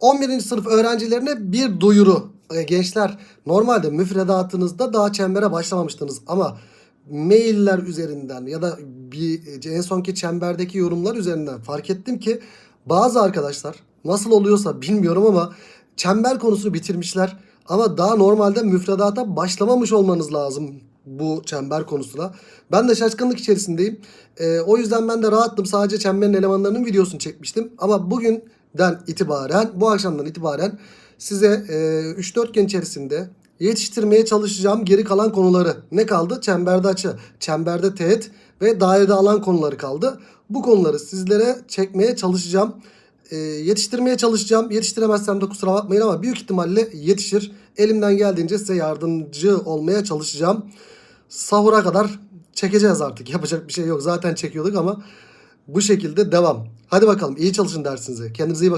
11. sınıf öğrencilerine bir duyuru. E, gençler normalde müfredatınızda daha çembere başlamamıştınız ama mailler üzerinden ya da bir en sonki çemberdeki yorumlar üzerinden fark ettim ki bazı arkadaşlar nasıl oluyorsa bilmiyorum ama çember konusunu bitirmişler ama daha normalde müfredata başlamamış olmanız lazım bu çember konusuna. Ben de şaşkınlık içerisindeyim. Ee, o yüzden ben de rahattım. Sadece çemberin elemanlarının videosunu çekmiştim. Ama bugünden itibaren, bu akşamdan itibaren size e, 3-4 gün içerisinde yetiştirmeye çalışacağım geri kalan konuları. Ne kaldı? Çemberde açı, çemberde teğet ve dairede alan konuları kaldı. Bu konuları sizlere çekmeye çalışacağım. E, yetiştirmeye çalışacağım. Yetiştiremezsem de kusura bakmayın ama büyük ihtimalle yetişir. Elimden geldiğince size yardımcı olmaya çalışacağım. Sahura kadar çekeceğiz artık. Yapacak bir şey yok. Zaten çekiyorduk ama bu şekilde devam. Hadi bakalım iyi çalışın dersinize. Kendinize iyi bakın.